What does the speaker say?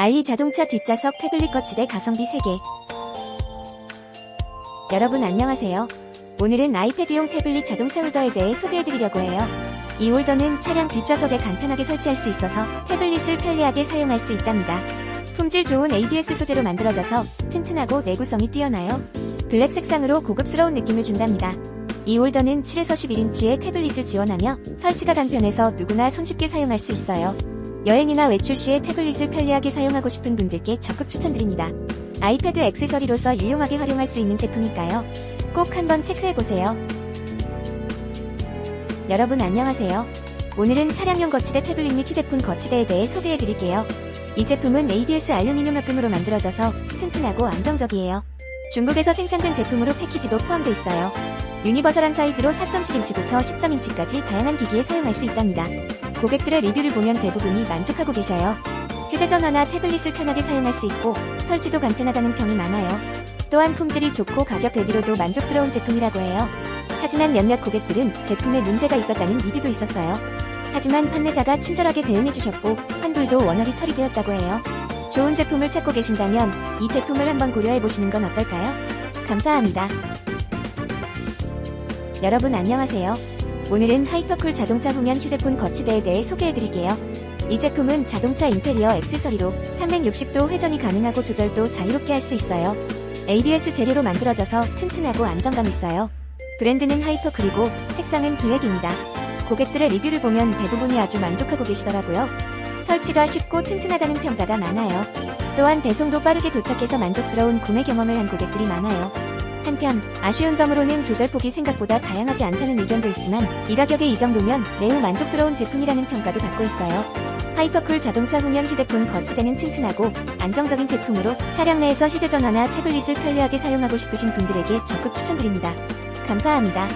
i 자동차 뒷좌석 태블릿 거치대 가성비 3개. 여러분 안녕하세요. 오늘은 아이패드용 태블릿 자동차 홀더에 대해 소개해드리려고 해요. 이 홀더는 차량 뒷좌석에 간편하게 설치할 수 있어서 태블릿을 편리하게 사용할 수 있답니다. 품질 좋은 ABS 소재로 만들어져서 튼튼하고 내구성이 뛰어나요. 블랙 색상으로 고급스러운 느낌을 준답니다. 이 홀더는 7에서 11인치의 태블릿을 지원하며 설치가 간편해서 누구나 손쉽게 사용할 수 있어요. 여행이나 외출 시에 태블릿을 편리하게 사용하고 싶은 분들께 적극 추천드립니다. 아이패드 액세서리로서 유용하게 활용할 수 있는 제품이니까요. 꼭 한번 체크해보세요. 여러분 안녕하세요. 오늘은 차량용 거치대 태블릿 및 휴대폰 거치대에 대해 소개해드릴게요. 이 제품은 ABS 알루미늄 합금으로 만들어져서 튼튼하고 안정적이에요. 중국에서 생산된 제품으로 패키지도 포함되어 있어요. 유니버설한 사이즈로 4.7인치부터 13인치까지 다양한 기기에 사용할 수 있답니다. 고객들의 리뷰를 보면 대부분이 만족하고 계셔요. 휴대전화나 태블릿을 편하게 사용할 수 있고 설치도 간편하다는 평이 많아요. 또한 품질이 좋고 가격 대비로도 만족스러운 제품이라고 해요. 하지만 몇몇 고객들은 제품에 문제가 있었다는 리뷰도 있었어요. 하지만 판매자가 친절하게 대응해주셨고 환불도 원활히 처리되었다고 해요. 좋은 제품을 찾고 계신다면 이 제품을 한번 고려해보시는 건 어떨까요? 감사합니다. 여러분 안녕하세요. 오늘은 하이퍼쿨 자동차 후면 휴대폰 거치대에 대해 소개해드릴게요. 이 제품은 자동차 인테리어 액세서리로 360도 회전이 가능하고 조절도 자유롭게 할 수 있어요. ABS 재료로 만들어져서 튼튼하고 안정감 있어요. 브랜드는 하이퍼쿨이고 색상은 블랙입니다. 고객들의 리뷰를 보면 대부분이 아주 만족하고 계시더라고요. 설치가 쉽고 튼튼하다는 평가가 많아요. 또한 배송도 빠르게 도착해서 만족스러운 구매 경험을 한 고객들이 많아요. 한편 아쉬운 점으로는 조절폭이 생각보다 다양하지 않다는 의견도 있지만 이 가격에 이 정도면 매우 만족스러운 제품이라는 평가도 받고 있어요. 하이퍼쿨 자동차 후면 휴대폰 거치대는 튼튼하고 안정적인 제품으로 차량 내에서 휴대전화나 태블릿을 편리하게 사용하고 싶으신 분들에게 적극 추천드립니다. 감사합니다.